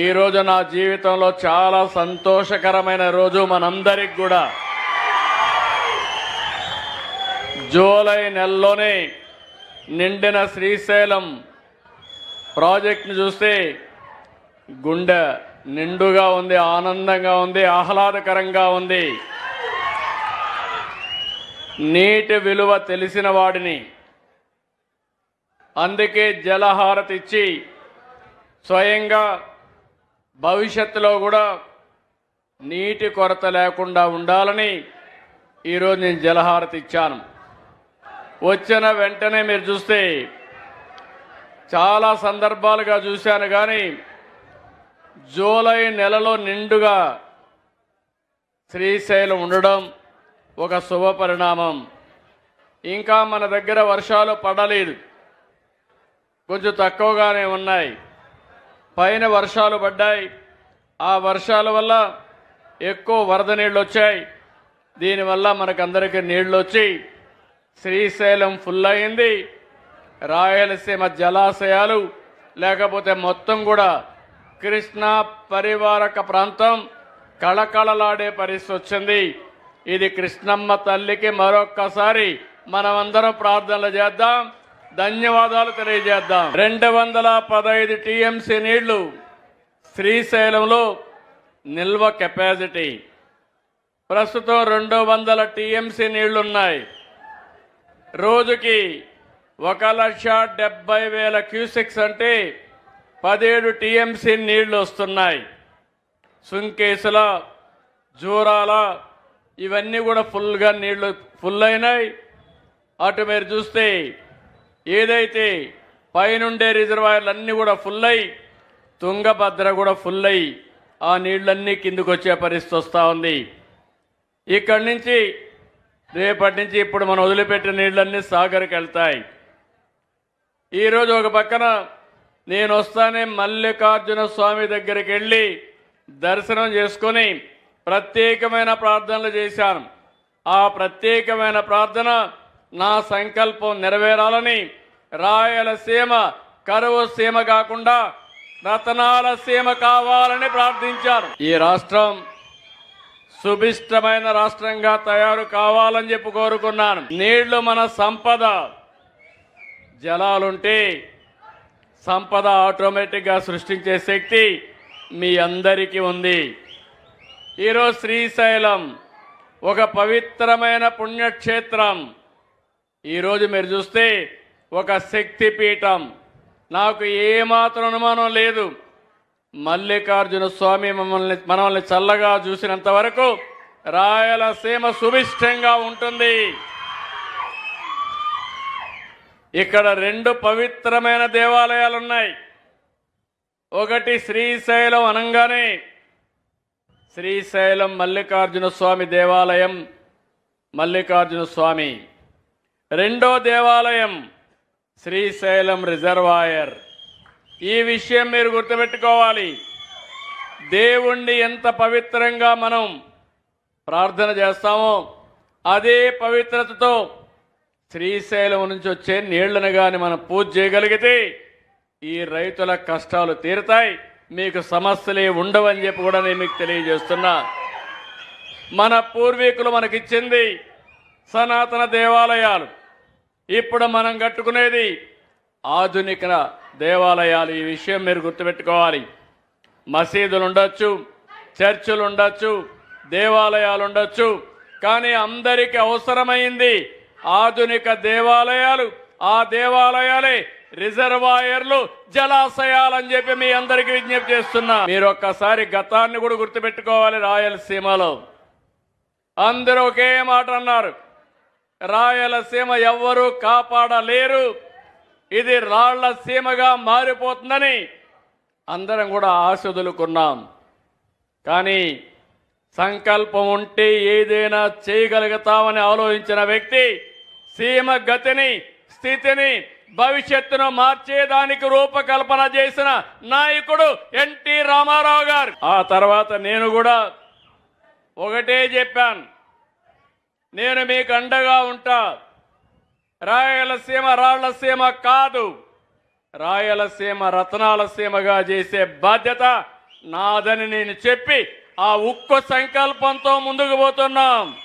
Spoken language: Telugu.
ఈరోజు నా జీవితంలో చాలా సంతోషకరమైన రోజు మనందరికి కూడా. జూలై నెలలోనే నిండిన శ్రీశైలం ప్రాజెక్ట్ని చూస్తే గుండె నిండుగా ఉంది ఆనందంగా ఉంది ఆహ్లాదకరంగా ఉంది. నీటి విలువ తెలిసిన వాడిని. అందుకే జలహారతి ఇచ్చి స్వయంగా భవిష్యత్తులో కూడా నీటి కొరత లేకుండా ఉండాలని ఈరోజు నేను జలహారతి ఇచ్చాను. వచ్చిన వెంటనే మీరు చూస్తే చాలా సందర్భాలుగా చూశాను కానీ జూలై నెలలో నిండుగా శ్రీశైలం ఉండడం ఒక శుభ పరిణామం. ఇంకా మన దగ్గర వర్షాలు పడలేదు. కొంచెం తక్కువగానే ఉన్నాయి. పైన వర్షాలు పడ్డాయి. ఆ వర్షాల వల్ల ఎక్కువ వరద నీళ్ళు వచ్చాయి. దీనివల్ల మనకందరికీ నీళ్ళు వచ్చి శ్రీశైలం ఫుల్ అయింది. రాయలసీమ జలాశయాలు లేకపోతే మొత్తం కూడా కృష్ణా పరివారక ప్రాంతం కళకళలాడే పరిస్థితి వచ్చింది. ఇది కృష్ణమ్మ తల్లికి మరొక్కసారి మనమందరం ప్రార్థనలు చేద్దాం. ధన్యవాదాలు తెలియజేద్దాం. రెండు వందల పదహైదు టీఎంసీ నీళ్ళు శ్రీశైలంలో నిల్వ కెపాసిటీ. ప్రస్తుతం రెండు వందల టీఎంసీ నీళ్ళున్నాయి. రోజుకి ఒక లక్ష డెబ్బై వేల క్యూసెక్స్ అంటే పదిహేడు టీఎంసీ నీళ్ళు వస్తున్నాయి. సుంకేసుల జూరాల ఇవన్నీ కూడా ఫుల్గా నీళ్ళు ఫుల్ అయినాయి. అటు మీరు చూస్తే ఏదైతే పైనుండే రిజర్వాయర్లు అన్నీ కూడా ఫుల్ అయి తుంగభద్ర కూడా ఫుల్ అయి ఆ నీళ్ళన్నీ కిందకు వచ్చే పరిస్థితి వస్తూ ఉంది. ఇక్కడి నుంచి రేపటి నుంచి ఇప్పుడు మనం వదిలిపెట్టిన నీళ్ళన్నీ సాగర్కి వెళ్తాయి. ఈరోజు ఒక పక్కన నేను వస్తానే మల్లికార్జున స్వామి దగ్గరికి వెళ్ళి దర్శనం చేసుకొని ప్రత్యేకమైన ప్రార్థనలు చేశాను. ఆ ప్రత్యేకమైన ప్రార్థన నా సంకల్పం నెరవేరాలని రాయలసీమ కరువు సీమ కాకుండా రతనాల సీమ కావాలని ప్రార్థించారు. ఈ రాష్ట్రం సుభిష్టమైన రాష్ట్రంగా తయారు కావాలని చెప్పి కోరుకున్నాను. నీళ్ళు మన సంపద జలాలుంటే సంపద ఆటోమేటిక్గా సృష్టించే శక్తి మీ అందరికీ ఉంది. ఈరోజు శ్రీశైలం ఒక పవిత్రమైన పుణ్యక్షేత్రం. ఈరోజు మీరు చూస్తే ఒక శక్తి పీఠం నాకు ఏమాత్రం అనుమానం లేదు. మల్లికార్జున స్వామి మమ్మల్ని మనల్ని చల్లగా చూసినంత వరకు రాయలసీమ సుభిష్టంగా ఉంటుంది. ఇక్కడ రెండు పవిత్రమైన దేవాలయాలు ఉన్నాయి ఒకటి శ్రీశైలం అనగానే శ్రీశైలం మల్లికార్జున స్వామి దేవాలయం మల్లికార్జున స్వామి రెండో దేవాలయం శ్రీశైలం రిజర్వాయర్. ఈ విషయం మీరు గుర్తుపెట్టుకోవాలి. దేవుణ్ణి ఎంత పవిత్రంగా మనం ప్రార్థన చేస్తామో అదే పవిత్రతతో శ్రీశైలం నుంచి వచ్చే నీళ్ళను కానీ మనం పూజ చేయగలిగితే ఈ రైతుల కష్టాలు తీరుతాయి. మీకు సమస్యలే ఉండవని చెప్పి కూడా నేను మీకు తెలియజేస్తున్నా. మన పూర్వీకులు మనకిచ్చింది సనాతన దేవాలయాలు. ఇప్పుడు మనం కట్టుకునేది ఆధునిక దేవాలయాలు. ఈ విషయం మీరు గుర్తుపెట్టుకోవాలి. మసీదులు ఉండొచ్చు చర్చిలు ఉండొచ్చు దేవాలయాలు ఉండొచ్చు కానీ అందరికీ అవసరమైంది ఆధునిక దేవాలయాలు. ఆ దేవాలయాలే రిజర్వాయర్లు జలాశయాలని చెప్పి మీ అందరికీ విజ్ఞప్తి చేస్తున్నా. మీరు ఒక్కసారి గతాన్ని కూడా గుర్తుపెట్టుకోవాలి రాయలసీమలో. అందరూ ఒకే మాట అన్నారు. రాయలసీమ ఎవ్వరూ కాపాడలేరు. ఇది రాళ్ళ సీమగా మారిపోతుందని అందరం కూడా ఆశదులుకున్నాం కానీ సంకల్పం ఉంటే ఏదైనా చేయగలుగుతామని ఆలోచించిన వ్యక్తి సీమ గతిని స్థితిని భవిష్యత్తును మార్చేదానికి రూపకల్పన చేసిన నాయకుడు ఎన్టీ రామారావు గారు. ఆ తర్వాత నేను కూడా ఒకటే చెప్పాను. నేను మీకు అండగా ఉంటా. రాయలసీమ రాళ్ళసీమ కాదు. రాయలసీమ రత్నాలసీమగా చేసే బాధ్యత నాదని నేను చెప్పి ఆ ఉక్కు సంకల్పంతో ముందుకు పోతున్నాం.